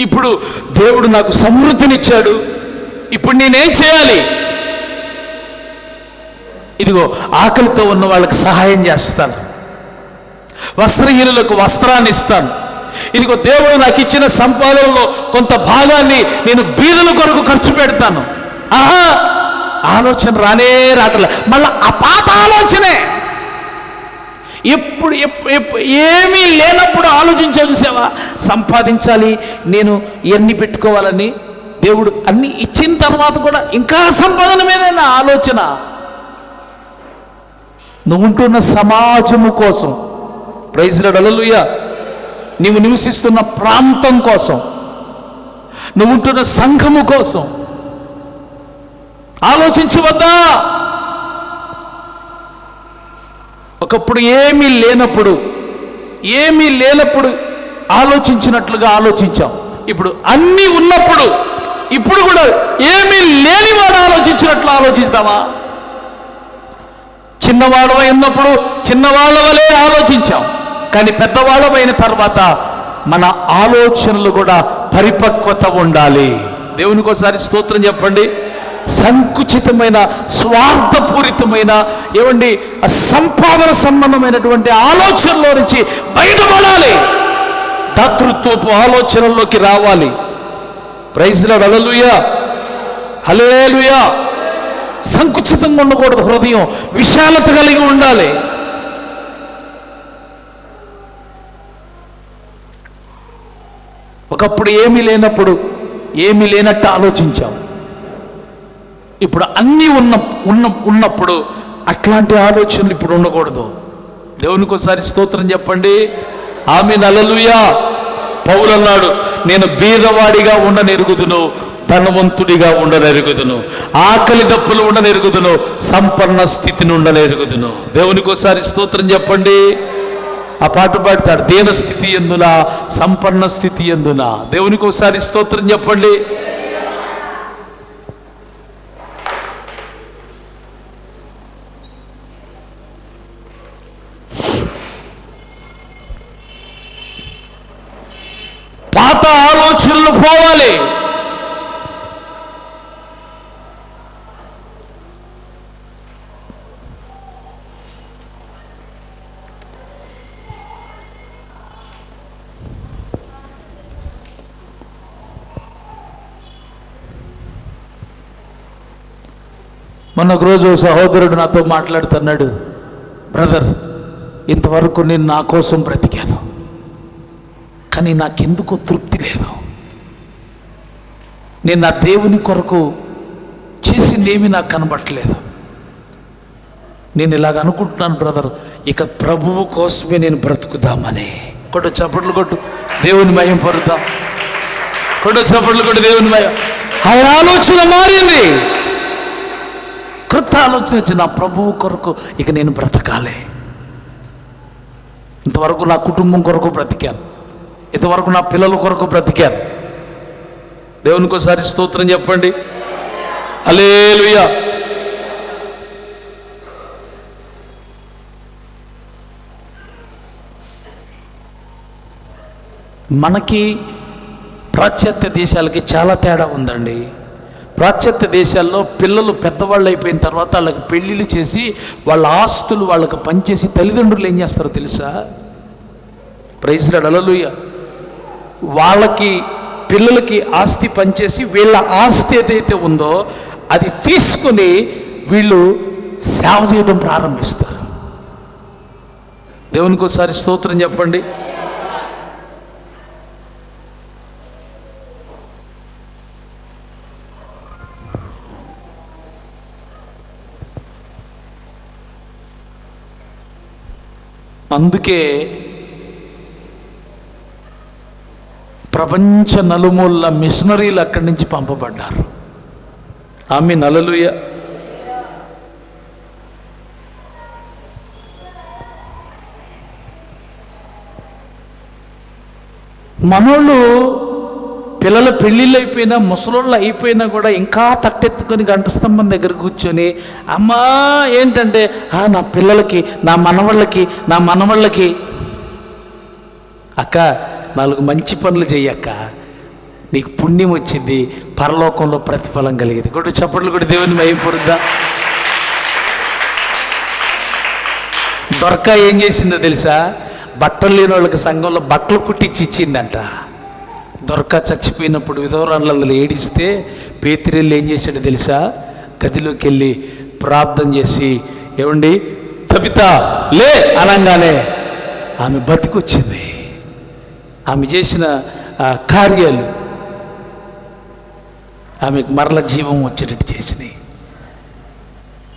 ఇప్పుడు దేవుడు నాకు సమృద్ధినిచ్చాడు. ఇప్పుడు నేనేం చేయాలి? ఇదిగో ఆకలితో ఉన్న వాళ్ళకి సహాయం చేస్తాను. వస్త్రహీనులకు వస్త్రాన్ని ఇస్తాను. ఇదిగో దేవుడు నాకు ఇచ్చిన సంపాదనలో కొంత భాగాన్ని నేను బీదల కొరకు ఖర్చు పెడతాను. ఆహా! ఆలోచన రానే రావట్లే. మళ్ళా ఆ పాత ఆలోచనే. ఎప్పుడు ఎప్పు- ఏమీ లేనప్పుడు ఆలోచించా చూసావా? సంపాదించాలి నేను ఇవన్నీ పెట్టుకోవాలని దేవుడు అన్ని ఇచ్చిన తర్వాత కూడా ఇంకా సంపాదన మీదైన ఆలోచన. నువ్వు ఉంటున్న సమాజము కోసం ప్రైజ్లాడు అలలుయ నీవు నివసిస్తున్న ప్రాంతం కోసం నువ్వు ఉంటున్న సంఘము కోసం ఆలోచించవద్దా ఒకప్పుడు ఏమీ లేనప్పుడు ఏమీ లేనప్పుడు ఆలోచించినట్లుగా ఆలోచించాం. ఇప్పుడు అన్నీ ఉన్నప్పుడు ఇప్పుడు కూడా ఏమీ లేనివాడు ఆలోచించినట్లు ఆలోచిస్తావా చిన్నవాళ్ళమై ఉన్నప్పుడు చిన్నవాళ్ళ వలే ఆలోచించాం. కానీ పెద్దవాళ్ళమైన తర్వాత మన ఆలోచనలు కూడా పరిపక్వత ఉండాలి. దేవునికి ఒకసారి స్తోత్రం చెప్పండి. సంకుచితమైన స్వార్థపూరితమైన ఏమండి సంపాదన సంబంధమైనటువంటి ఆలోచనలో నుంచి బయటపడాలి. దాతృత్వపు ఆలోచనల్లోకి రావాలి. ప్రైజ్లో హల్లెలూయా హలేలుయా సంకుచితంగా ఉండకూడదు హృదయం విశాలత కలిగి ఉండాలి. ఒకప్పుడు ఏమీ లేనప్పుడు ఏమీ లేనట్టు ఆలోచించాం. ఇప్పుడు అన్నీ ఉన్న ఉన్న ఉన్నప్పుడు అట్లాంటి ఆలోచనలు ఇప్పుడు ఉండకూడదు. దేవునికి ఒకసారి స్తోత్రం చెప్పండి. ఆమె నలలుయా పౌలు అన్నాడు నేను బీదవాడిగా ఉండనెరుగుదును ధనవంతుడిగా ఉండనెరుగుదును ఆకలి దప్పులు ఉండనెరుగుదును సంపన్న స్థితిని ఉండనెరుగుదును. దేవునికి ఒకసారి స్తోత్రం చెప్పండి. ఆ పాట పాడతాడు దీన స్థితి ఎందునా సంపన్న స్థితి ఎందునా? దేవునికి ఒకసారి స్తోత్రం చెప్పండి. మొన్న రోజు సహోదరుడు నాతో మాట్లాడుతున్నాడు బ్రదర్ ఇంతవరకు నేను నా కోసం బ్రతికాను కానీ నాకెందుకో తృప్తి లేదు. నేను నా దేవుని కొరకు చేసిందేమీ నాకు కనబట్టలేదు నేను ఇలాగ అనుకుంటున్నాను బ్రదర్ ఇక ప్రభువు కోసమే నేను బ్రతుకుదామని. కొట్టు చప్పట్లు కొట్టు దేవుని మయం పరుద్దాం కొట్టు చప్పట్లు కొట్టు దేవుని మయం ఆయన ఆలోచన మారింది. కృత ఆలోచన వచ్చింది నా ప్రభువు కొరకు ఇక నేను బ్రతకాలి. ఇంతవరకు నా కుటుంబం కొరకు బ్రతికాను. ఇంతవరకు నా పిల్లల కొరకు బ్రతికాను. దేవునికి ఒకసారి స్తోత్రం చెప్పండి. అలేలుయా మనకి పాశ్చాత్య దేశాలకి చాలా తేడా ఉందండి. పాశ్చాత్య దేశాల్లో పిల్లలు పెద్దవాళ్ళు అయిపోయిన తర్వాత వాళ్ళకి పెళ్ళిళ్ళు చేసి వాళ్ళ ఆస్తులు వాళ్ళకి పనిచేసి తల్లిదండ్రులు ఏం చేస్తారో తెలుసా? ప్రైజ్లాడు అలలుయ వాళ్ళకి పిల్లలకి ఆస్తి పనిచేసి వీళ్ళ ఆస్తి ఏదైతే ఉందో అది తీసుకుని వీళ్ళు సేవ చేయడం ప్రారంభిస్తారు. దేవునికి ఒకసారి స్తోత్రం చెప్పండి. అందుకే ప్రపంచ నలుమూల మిషనరీలు అక్కడి నుంచి పంపబడ్డారు. ఆమె నలలుయ. మనోళ్ళు పిల్లల పెళ్ళిళ్ళు అయిపోయినా ముసలోళ్ళు అయిపోయినా కూడా ఇంకా తట్టెత్తుకొని గంట స్తంభం దగ్గర కూర్చొని అమ్మా ఏంటంటే "ఆ, నా పిల్లలకి నా మనవాళ్ళకి నా మనవాళ్ళకి. అక్క నాలుగు మంచి పనులు చెయ్యక్క నీకు పుణ్యం వచ్చింది పరలోకంలో ప్రతిఫలం కలిగింది. కొట్టు చప్పట్లు కూడా దేవుని మయంపడుద్దా దొరక ఏం చేసిందో తెలుసా? బట్టలు లేని వాళ్ళకి సంఘంలో బట్టలు కుట్టించి ఇచ్చిందంట. దొరక చచ్చిపోయినప్పుడు విధవరాళ్ళలో ఏడిస్తే పేతిరెళ్ళి ఏం చేశాడో తెలుసా? గదిలోకి వెళ్ళి ప్రార్థన చేసి ఏమండి? తబిత లే! అనగానే ఆమె బతికొచ్చింది. ఆమె చేసిన కార్యాలు ఆమెకు మరల జీవం వచ్చేటట్టు చేసినాయి.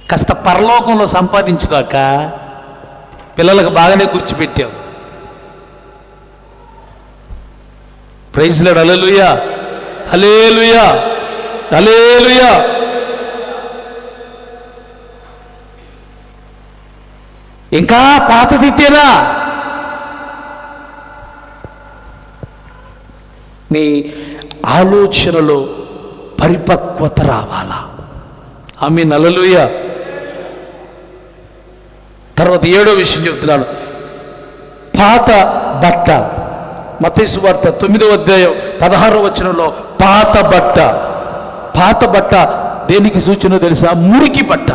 కాస్త పరలోకంలో సంపాదించుకోక పిల్లలకు బాగానే కూర్చిపెట్టావు ప్రైజ్లాడు అలలుయా హలేలుయా హలేలుయా ఇంకా పాత తిట్టేనా నీ ఆలోచనలో పరిపక్వత రావాలా? ఆమె నలలుయ తర్వాత ఏడో విషయం చెప్తున్నాను. పాత బట్ట మతీసు వార్త తొమ్మిదో అధ్యాయం పదహారో వచనంలో పాత బట్ట. పాత బట్ట దేనికి సూచన తెలుసా? మురికి బట్ట.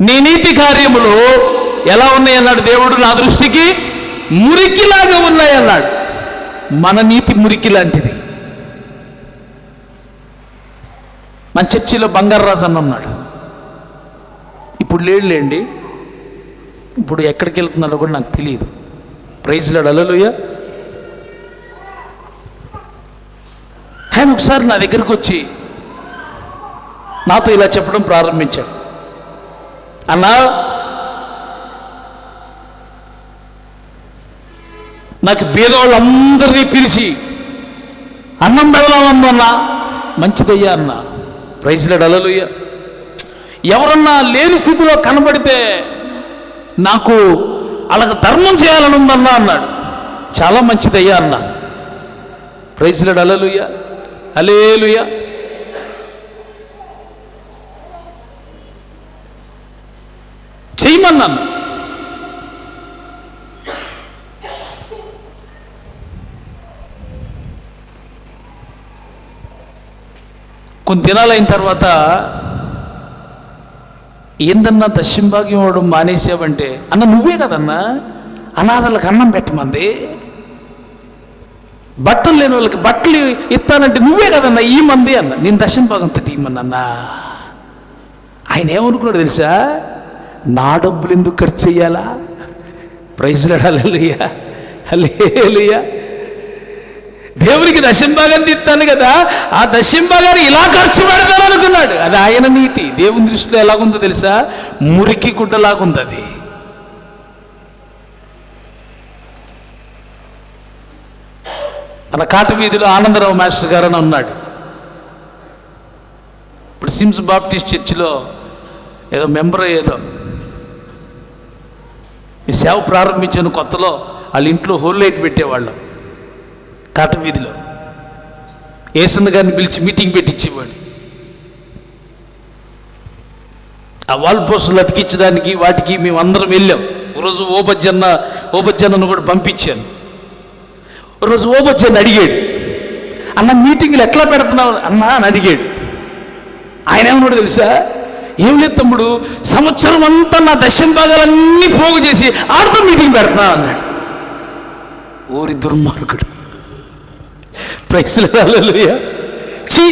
నీ నీతి కార్యములు ఎలా ఉన్నాయన్నాడు దేవుడు నా దృష్టికి? మురికిలాగా ఉన్నాయన్నాడు. మన నీతి మురికి లాంటిది. మన చర్చిలో బంగారరాజు అన్న ఉన్నాడు. ఇప్పుడు లేడులేండి ఇప్పుడు ఎక్కడికి వెళ్తున్నాడో కూడా నాకు తెలియదు. ప్రైజ్లాడు అలలుయ ఆయన ఒకసారి నా దగ్గరకు వచ్చి నాతో ఇలా చెప్పడం ప్రారంభించాడు. అన్నా నాకు బీదవాళ్ళందరినీ పిలిచి అన్నం పెడదామన్నా మంచిదయ్యా అన్న. ప్రైజ్లాడు అలలుయ్య ఎవరన్నా లేని స్థితిలో కనబడితే నాకు అలాగ ధర్మం చేయాలని ఉందన్నా అన్నాడు. చాలా మంచిదయ్యా అన్నాను. ప్రైజ్లాడు అలలుయ అలేలుయ చేయమన్నాను. కొన్ని దినాలైన తర్వాత ఏందన్నా దశింభాగ్యం ఇవ్వడం మానేసావంటే అన్న నువ్వే కదన్నా? అనాథలకు అన్నం పెట్టమంది. బట్టలు లేని వాళ్ళకి బట్టలు ఇస్తానంటే నువ్వే కదన్నా ఈ మంది అన్న. నేను దశంభాగం తీయమన్నా ఆయన ఏమనుకున్నాడు తెలుసా? నా డబ్బులు ఎందుకు ఖర్చు చేయాలా? ప్రైజ్లాడు హల్లెలూయా హల్లెలూయా. దేవునికి దశంభాగం తీస్తాను కదా ఆ దశంభాగాన్ని ఇలా ఖర్చు పెడతాను అనుకున్నాడు. అది ఆయన నీతి. దేవుని దృష్టిలో ఎలాగుందో తెలుసా? మురికి గుడ్డలాగుంది అది మన కాట వీధిలో ఆనందరావు మాస్టర్ గారు అని ఉన్నాడు. ఇప్పుడు సిమ్స్ బాప్టిస్ట్ చర్చిలో ఏదో మెంబర్ ఏదో ఈ సేవ ప్రారంభించిన కొత్తలో వాళ్ళ ఇంట్లో హోల్ లైట్ పెట్టేవాళ్ళం. కాటన్ వీధిలో. ఏసన్న గారిని పిలిచి మీటింగ్ పెట్టించేవాడు ఆ వాల్ పోస్టులు అతికించడానికి వాటికి మేము అందరం వెళ్ళాం ఒకరోజు ఓపజ్జన్న ఓపజ్జన్నను కూడా పంపించాను. ఒకరోజు ఓబజ్జన్న అడిగాడు అన్న మీటింగ్లు ఎట్లా పెడుతున్నావు? అన్నా అని అడిగాడు. ఆయన ఏమన్నాడు తెలుసా? ఏం లేదు తమ్ముడు సంవత్సరం అంతా నా దశం భాగాలన్నీ పోగు చేసి ఆడితో మీటింగ్ పెడుతున్నా అన్నాడు. ఓరి దుర్మార్గుడు. ప్రైస్లూయ చీ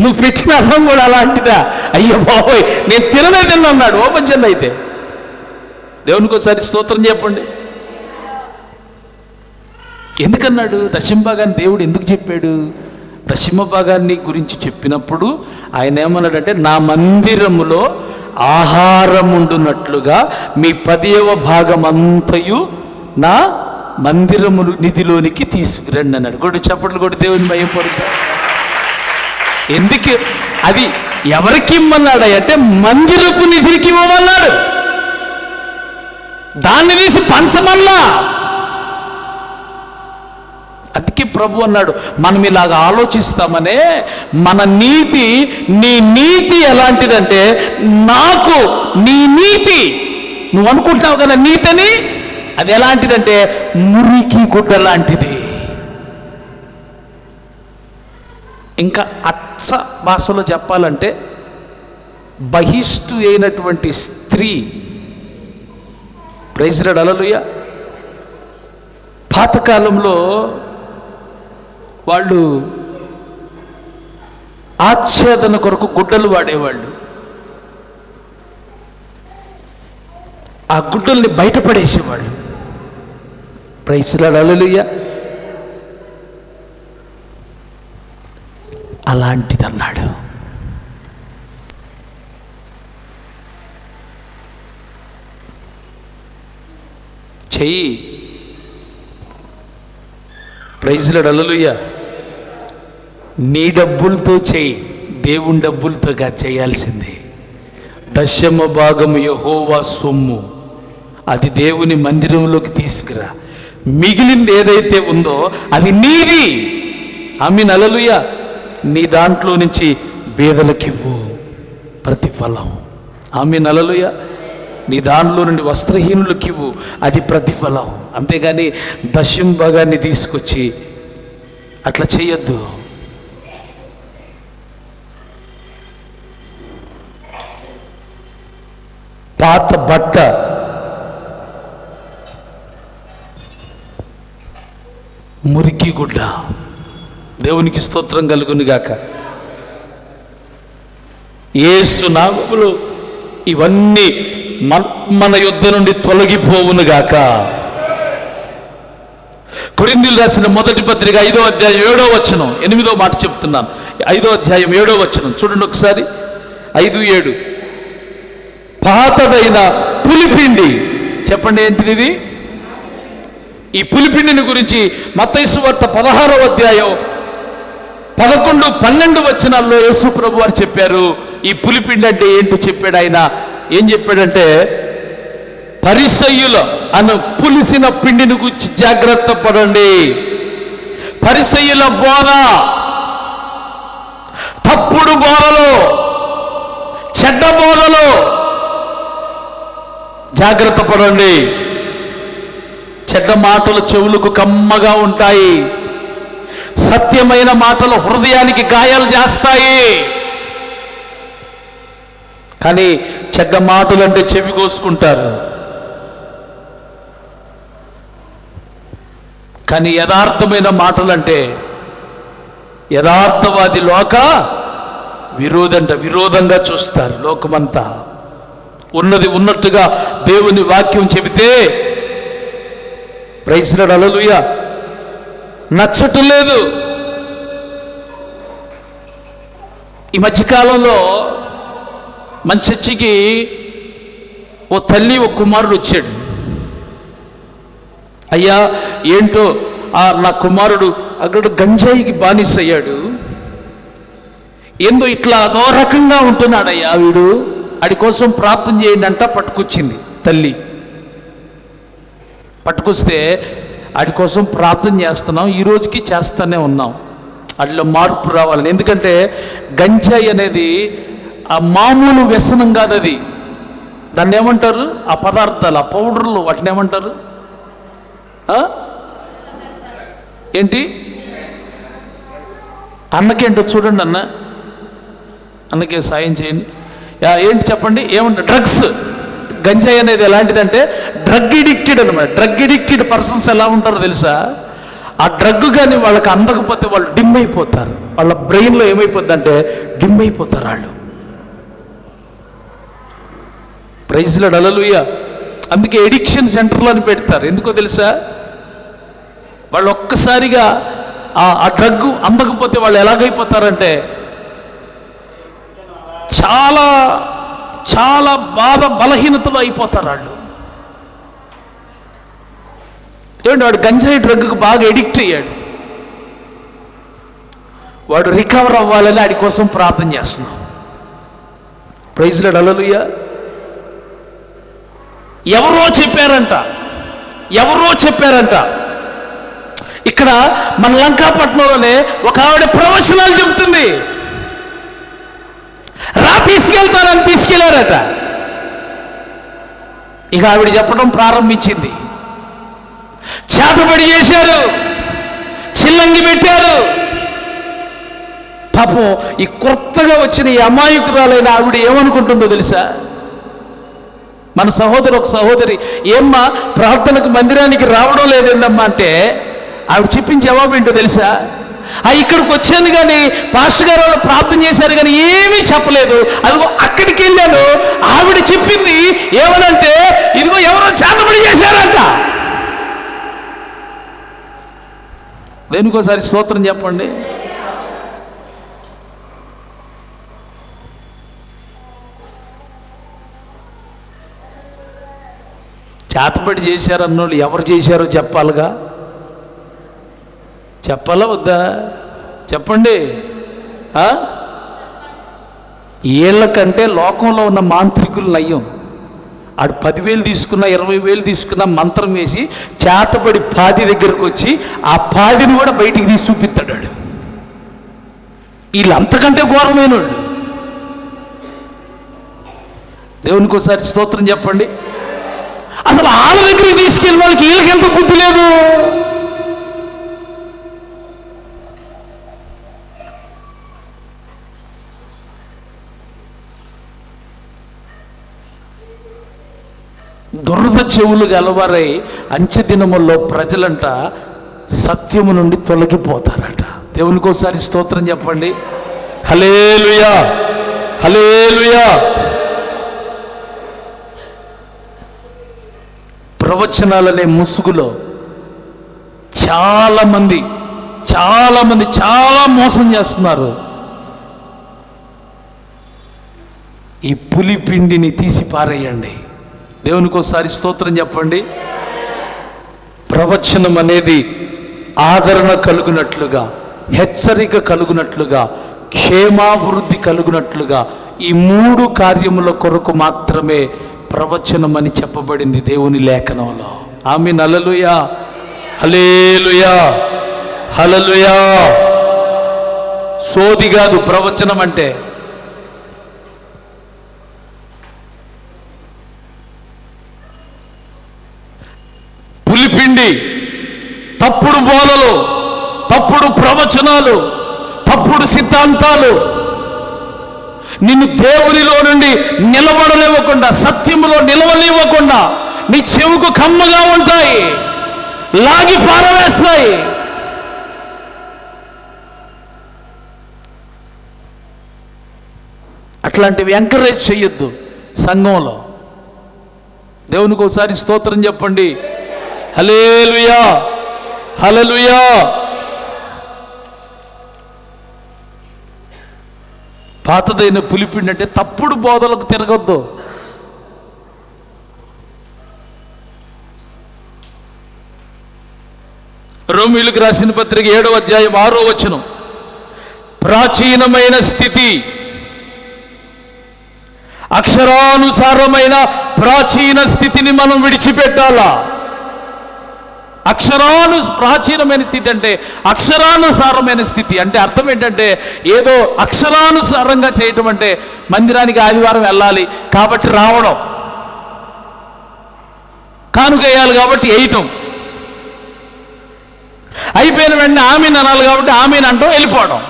నువ్వు పెట్టిన అన్నం కూడా అలాంటిదా? అయ్యో బాబోయ్ నేను తిననే తిన్నాడు అన్నాడు. ఓపెన్ అయితే. దేవునికి ఒకసారి స్తోత్రం చెప్పండి. ఎందుకన్నాడు? దశింభాగాన్ని దేవుడు ఎందుకు చెప్పాడు? దశమ భాగాన్ని గురించి చెప్పినప్పుడు ఆయన ఏమన్నాడంటే నా మందిరములో ఆహారం ఉండునట్లుగా మీ పదేవ భాగం అంతయు నా మందిరము నిధిలోనికి తీసుకురండి అన్నాడు. కూడా చప్పట్లు కూడా దేవుని భయపడతాడు ఎందుకు? అది ఎవరికి ఇమ్మన్నాడు? అంటే మందిరపు నిధికి ఇవ్వమన్నాడు. దాన్ని తీసి పంచమల్లా అందుకే ప్రభు అన్నాడు మనం ఇలాగ ఆలోచిస్తామనే మన నీతి నీ నీతి ఎలాంటిదంటే నాకు నీ నీతి. నువ్వు అనుకుంటావు కదా నీతిని? అది ఎలాంటిదంటే మురికి గుడ్డ లాంటిది. ఇంకా అచ్చ భాషలో చెప్పాలంటే బహిష్టు అయినటువంటి స్త్రీ. ప్రైజ్రాడ్ అలలుయ పాతకాలంలో వాళ్ళు ఆచ్ఛేదన కొరకు గుడ్డలు వాడేవాళ్ళు. ఆ గుడ్డల్ని బయటపడేసేవాళ్ళు ప్రైజ్రాడ్ అలలుయ అలాంటిదన్నాడు. చెయ్యి. ప్రైజ్లడు అలలుయ్య నీ డబ్బులతో చెయ్యి. దేవుని డబ్బులతో కాదు చేయాల్సిందే. దశమ భాగము యహోవా సొమ్ము. అది దేవుని మందిరంలోకి తీసుకురా. మిగిలింది ఏదైతే ఉందో అది నీది ఆమె నలలుయ నీ దాంట్లో నుంచి బీదలకివ్వు ప్రతిఫలం ఆమె నలలుయ నీ దానిలో నుండి వస్త్రహీనులకివ్వు అది ప్రతిఫలం అంతేగాని దశం భాగాన్ని తీసుకొచ్చి అట్లా చేయొద్దు. పాత బట్ట మురికి గుడ్డ. దేవునికి స్తోత్రం కలుగును గాక. ఏసు నామములు ఇవన్నీ మన మన యుద్ధ నుండి తొలగిపోవును గాక. కొరిందులు రాసిన మొదటి పత్రిక ఐదో అధ్యాయం ఏడో వచనం ఎనిమిదో మాట చెప్తున్నాను. ఐదో అధ్యాయం ఏడో వచనం చూడండి ఒకసారి. ఐదు ఏడు. పాతదైన పులిపిండి. చెప్పండి ఏంటిది ఇది? ఈ పులిపిండిని గురించి మతైసు వార్త పదహారవ అధ్యాయం పదకొండు పన్నెండు వచనాల్లో యేసు ప్రభు వారు చెప్పారు. ఈ పులిపిండి అంటే ఏంటో చెప్పాడు ఆయన? ఏం చెప్పాడంటే పరిసయ్యుల అను పులిసిన పిండిని గురించి జాగ్రత్త పడండి. పరిసయ్యుల బోధ తప్పుడు బోధలో చెడ్డ బోధలో జాగ్రత్త పడండి. చెడ్డ మాటలు చెవులకు కమ్మగా ఉంటాయి. సత్యమైన మాటలు హృదయానికి గాయాలు చేస్తాయి. కానీ చెడ్డ మాటలు అంటే చెవి కోసుకుంటారు. కానీ యథార్థమైన మాటలంటే యథార్థవాది లోక విరోధంట విరోధంగా చూస్తారు లోకమంతా. ఉన్నది ఉన్నట్టుగా దేవుని వాక్యం చెబితే ప్రైజ్లాడు అలలుయ నచ్చటం లేదు ఈ మధ్యకాలంలో మన చర్చికి ఓ తల్లి ఓ కుమారుడు వచ్చాడు. అయ్యా ఏంటో ఆ నా కుమారుడు అక్కడ గంజాయికి బానిసయ్యాడు. ఏందో ఇట్లా అదో రకంగా ఉంటున్నాడయ్యా వీడు. వాడి కోసం ప్రార్థన చేయండి అంట పట్టుకొచ్చింది తల్లి. పట్టుకొస్తే వాటి కోసం ప్రార్థన చేస్తున్నాం ఈ రోజుకి చేస్తూనే ఉన్నాం. వాటిలో మార్పు రావాలని. ఎందుకంటే గంజాయి అనేది ఆ మామూలు వ్యసనం కాదు అది. దాన్ని ఏమంటారు? ఆ పదార్థాలు ఆ పౌడర్లు వాటిని ఏమంటారు? ఏంటి? అన్నకేంటో చూడండి అన్న. అన్నకే సాయం చేయండి. ఏంటి చెప్పండి? ఏమంటారు డ్రగ్స్. గంజాయి అనేది ఎలాంటిదంటే డ్రగ్ ఎడిక్టెడ్ అనమాట డ్రగ్ ఎడిక్టెడ్ పర్సన్స్ ఎలా ఉంటారో తెలుసా? ఆ డ్రగ్ కానీ వాళ్ళకి అందకపోతే వాళ్ళు డిమ్ అయిపోతారు. వాళ్ళ బ్రెయిన్లో ఏమైపోద్ది అంటే డిమ్ అయిపోతారు వాళ్ళు. ప్రైజ్లో డలలుయ అందుకే ఎడిక్షన్ సెంటర్లో అని పెడతారు. ఎందుకో తెలుసా? వాళ్ళు ఒక్కసారిగా ఆ ఆ డ్రగ్ అందకపోతే వాళ్ళు ఎలాగైపోతారంటే చాలా చాలా బాధ బలహీనతలు అయిపోతారు వాళ్ళు. ఏమంటే వాడు గంజాయి డ్రగ్కు బాగా ఎడిక్ట్ అయ్యాడు. వాడు రికవర్ అవ్వాలని వాడి కోసం ప్రార్థన చేస్తున్నాం. ప్రైజ్లో అలలుయ్య ఎవరో చెప్పారంట ఎవరో చెప్పారంట. ఇక్కడ మన లంకాపట్నంలోనే ఒక ఆవిడ ప్రవచనాలు చెబుతుంది రా తీసుకెళ్తారని తీసుకెళ్ళారట. ఇక ఆవిడ చెప్పడం ప్రారంభించింది. చేతబడి చేశారు. చిల్లంగి పెట్టారు. పాపం ఈ కొత్తగా వచ్చిన ఈ అమాయకురాలైన ఆవిడ ఏమనుకుంటుందో తెలుసా? మన సహోదరు ఒక సహోదరి ఏమ్మా ప్రార్థనకు మందిరానికి రావడం లేదేందమ్మా అంటే ఆవిడ చెప్పిన జవాబు ఏంటో తెలుసా? ఆ ఇక్కడికి వచ్చాను కానీ పాస్టర్ గారు వాళ్ళు ప్రార్థన చేశారు కానీ ఏమీ చెప్పలేదు. అదిగో అక్కడికి వెళ్ళాను. ఆవిడ చెప్పింది ఏమనంటే ఇదిగో ఎవరో చేతబడి చేశారంట. దేనికోసారి స్తోత్రం చెప్పండి. చేతబడి చేశారన్నోళ్ళు ఎవరు చేశారో చెప్పాలిగా? చెప్పాలా వద్దా? చెప్పండి. ఏళ్ళకంటే లోకంలో ఉన్న మాంత్రికులు నయ్యం. ఆడు పదివేలు తీసుకున్న ఇరవై వేలు తీసుకున్న మంత్రం వేసి చేతబడి పాది దగ్గరకు వచ్చి ఆ పాదిని కూడా బయటికి తీసి చూపిస్తాడు వాడు. వీళ్ళు అంతకంటే ఘోరమైన వాళ్ళు దేవునికి ఒకసారి స్తోత్రం చెప్పండి. అసలు వాళ్ళ దగ్గరికి తీసుకెళ్ళి వాళ్ళకి వీళ్ళకి ఎంత బుద్ధి లేదు? దురద చెవులు గలవారై అంచె దినముల్లో ప్రజలంట సత్యము నుండి తొలగిపోతారట. దేవునికి ఒకసారి స్తోత్రం చెప్పండి. హలేలుయా హలేలుయా ప్రవచనాలనే ముసుగులో చాలా మంది చాలా మంది చాలా మోసం చేస్తున్నారు. ఈ పులి పిండిని తీసి పారేయండి దేవునికి ఒకసారి స్తోత్రం చెప్పండి. ప్రవచనం అనేది ఆదరణ కలుగునట్లుగా హెచ్చరిక కలుగునట్లుగా క్షేమాభివృద్ధి కలుగునట్లుగా ఈ మూడు కార్యముల కొరకు మాత్రమే ప్రవచనం అని చెప్పబడింది దేవుని లేఖనంలో. ఆమె నలలుయా హలేలుయా హలలుయా సోది కాదు ప్రవచనం అంటే పులిపిండి తప్పుడు బోలలు తప్పుడు ప్రవచనాలు తప్పుడు సిద్ధాంతాలు నిన్ను దేవునిలో నుండి నిలబడలేవకుండా సత్యములో నిలవలేవకుండా నీ చెవుకు కమ్మగా ఉంటాయి లాగి పారవేస్తాయి. అట్లాంటివి ఎంకరేజ్ చేయొద్దు సంఘంలో. దేవునికి ఒకసారి స్తోత్రం చెప్పండి. హలేలుయా హలలుయా పాతదైన పులిపిండి అంటే తప్పుడు బోధలకు తిరగొద్దు. రోమిలకు రాసిన పత్రిక ఏడవ అధ్యాయం ఆరో వచనం. ప్రాచీనమైన స్థితి. అక్షరానుసారమైన ప్రాచీన స్థితిని మనం విడిచిపెట్టాలా? అక్షరాను ప్రాచీనమైన స్థితి అంటే అక్షరానుసారమైన స్థితి అంటే అర్థం ఏంటంటే ఏదో అక్షరానుసారంగా చేయటం అంటే మందిరానికి ఆదివారం వెళ్ళాలి కాబట్టి రావడం. కానుక వేయాలి కాబట్టి వేయటం. అయిపోయిన వెంటనే ఆమెను అనాలి కాబట్టి ఆమెను అంటాం వెళ్ళిపోవడం.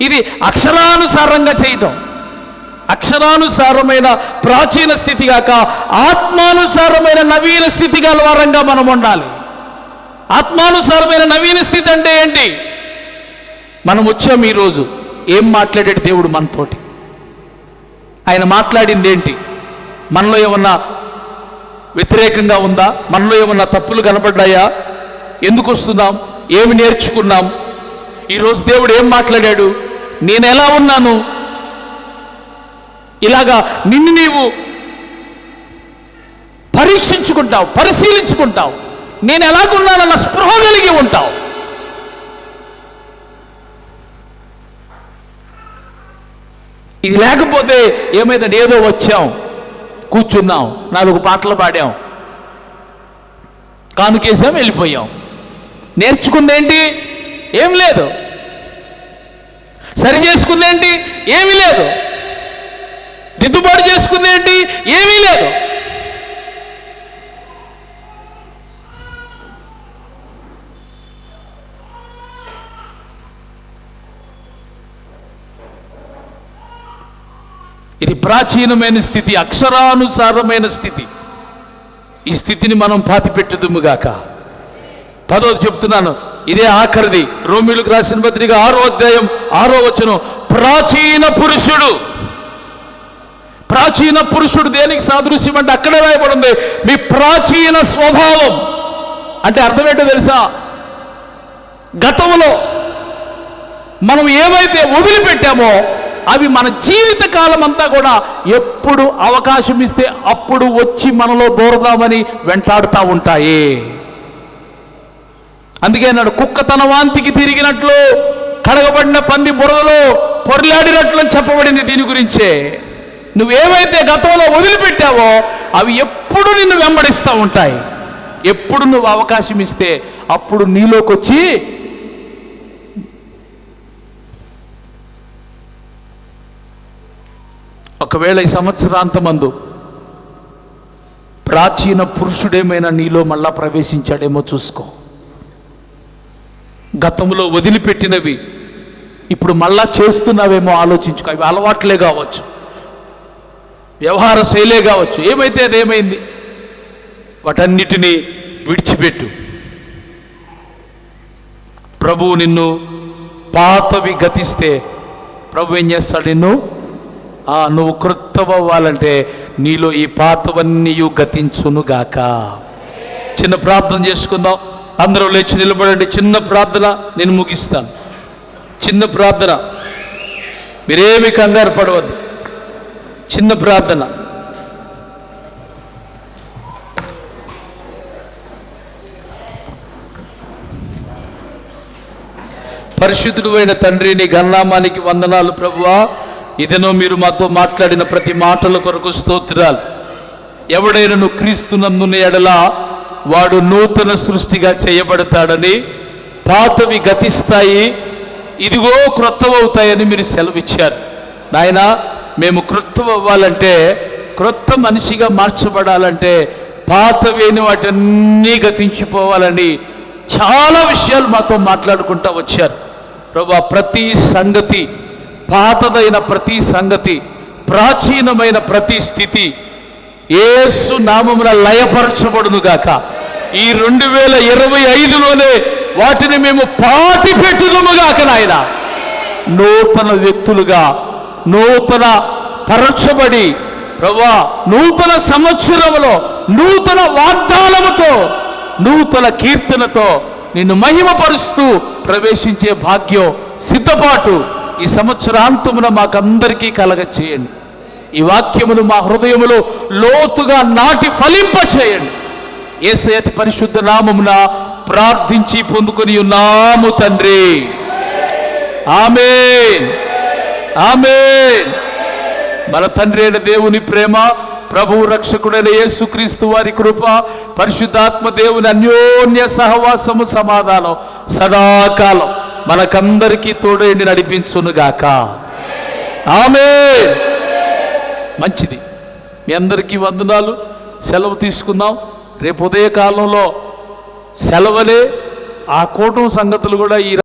ఇది అక్షరానుసారంగా చేయటం. అక్షరానుసారమైన ప్రాచీన స్థితి కాక ఆత్మానుసారమైన నవీన స్థితి గలవారంగా మనం ఉండాలి. ఆత్మానుసారమైన నవీన స్థితి అంటే ఏంటి? మనం వచ్చాం ఈరోజు. ఏం మాట్లాడాడు దేవుడు మనతోటి? ఆయన మాట్లాడింది ఏంటి? మనలో ఏమన్నా వ్యతిరేకంగా ఉందా? మనలో ఏమన్నా తప్పులు కనపడ్డాయా? ఎందుకు వస్తున్నాం? ఏమి నేర్చుకున్నాం? ఈరోజు దేవుడు ఏం మాట్లాడాడు? నేను ఎలా ఉన్నాను? ఇలాగా నిన్ను నీవు పరీక్షించుకుంటావు పరిశీలించుకుంటావు. నేను ఎలాగున్నానన్న స్పృహ కలిగి ఉంటావు. ఇది లేకపోతే ఏమైందంటే ఏదో వచ్చాం కూర్చున్నాం నాలుగు పాటలు పాడాం కానుకేసాం వెళ్ళిపోయాం. నేర్చుకుందేంటి? ఏం లేదు. సరి చేసుకుందేంటి? ఏమీ లేదు. దిద్దుబాటు చేసుకుందేంటి ఏమీ లేదు. ఇది ప్రాచీనమైన స్థితి అక్షరానుసారమైన స్థితి. ఈ స్థితిని మనం పాతిపెట్టుదుముగాక పదో చెప్తున్నాను ఇదే ఆఖరిది. రోమిలకు రాసిన పత్రిక ఆరో అధ్యాయం ఆరో వచ్చను ప్రాచీన పురుషుడు ప్రాచీన పురుషుడు దేనికి సాదృశ్యం అంటే అక్కడే రాయబడింది. మీ ప్రాచీన స్వభావం. అంటే అర్థమేంటో తెలుసా? గతంలో మనం ఏవైతే వదిలిపెట్టామో అవి మన జీవిత కాలం అంతా కూడా ఎప్పుడు అవకాశం ఇస్తే అప్పుడు వచ్చి మనలో దూరదామని వెంటాడుతూ ఉంటాయి. అందుకే నాడు కుక్క తన వాంతికి తిరిగినట్లు కడగబడిన పంది బురదలో పొరలాడినట్లు చెప్పబడింది దీని గురించే. నువ్వేవైతే గతంలో వదిలిపెట్టావో అవి ఎప్పుడు నిన్ను వెంబడిస్తూ ఉంటాయి. ఎప్పుడు నువ్వు అవకాశం ఇస్తే అప్పుడు నీలోకి వచ్చి ఒకవేళ ఈ సంవత్సరాంతమందు ప్రాచీన పురుషుడేమైనా నీలో మళ్ళా ప్రవేశించాడేమో చూసుకో. గతంలో వదిలిపెట్టినవి ఇప్పుడు మళ్ళా చేస్తున్నావేమో ఆలోచించుకో. అవి అలవాట్లే కావచ్చు. వ్యవహార శైలే కావచ్చు. ఏమైతే అదేమైంది వాటన్నిటినీ విడిచిపెట్టు. ప్రభువు నిన్ను పాతవి గతిస్తే ప్రభు ఏం చేస్తాడు నిన్ను? ఆ, నువ్వు కృత్తవ్వాలంటే నీలో ఈ పాతవన్నీ గతించునుగాక చిన్న ప్రార్థన చేసుకుందాం. అందరూ లేచి నిలబడండి. చిన్న ప్రార్థన నేను ముగిస్తాను. చిన్న ప్రార్థన. మీరేమి కంగారు పడవద్దు. చిన్న ప్రార్థన. పరిశుద్ధుడు అయిన తండ్రి గన్నామానికి వందనాలు ప్రభువా. ఇదేనో మీరు మాతో మాట్లాడిన ప్రతి మాటల కొరకు స్తోత్రాలు. ఎవడైనను క్రీస్తునందున ఎడల వాడు నూతన సృష్టిగా చేయబడతాడని పాతవి గతిస్తాయి. ఇదిగో క్రొత్తవవుతాయని మీరు సెలవిచ్చారు. నాయనా మేము క్రొత్తం అవ్వాలంటే క్రొత్త మనిషిగా మార్చబడాలంటే పాతవేని వాటన్నీ గతించిపోవాలని చాలా విషయాలు మాతో మాట్లాడుకుంటూ వచ్చారు. ప్రభా ప్రతి సంగతి పాతదైన ప్రతి సంగతి ప్రాచీనమైన ప్రతి స్థితి ఏసు నామమున లయపరచబడును గాక. ఈ రెండు వేల ఇరవై ఐదులోనే వాటిని మేము పాతి పెట్టుదుము గాక నాయన. నూతన వ్యక్తులుగా నూతన పరచబడి ప్రభా నూతన సంవత్సరములో నూతన వాగ్దానముతో నూతన కీర్తనతో నిన్ను మహిమపరుస్తూ ప్రవేశించే భాగ్యం సిద్ధపాటు ఈ సంవత్సరాంతమున మాకందరికీ కలగ చేయండి ఈ వాక్యమును మా హృదయములో లోతుగా నాటి ఫలింప చేయండి ఏసయతి పరిశుద్ధ నామమున ప్రార్థించి పొందుకుని ఉన్నాము తండ్రి. ఆమె ఆమె మన తండ్రి అయిన దేవుని ప్రేమ ప్రభువు రక్షకుడైన యేసుక్రీస్తు వారి కృప పరిశుద్ధాత్మ దేవుని అన్యోన్య సహవాసము సమాధానం సదాకాలం మనకందరికీ తోడేండి నడిపించునుగాక. ఆమె మంచిది. మీ అందరికీ వందనాలు. సెలవు తీసుకుందాం. రేపు ఉదయ కాలంలో సెలవులే. ఆ కూటమి సంగతులు కూడా ఈ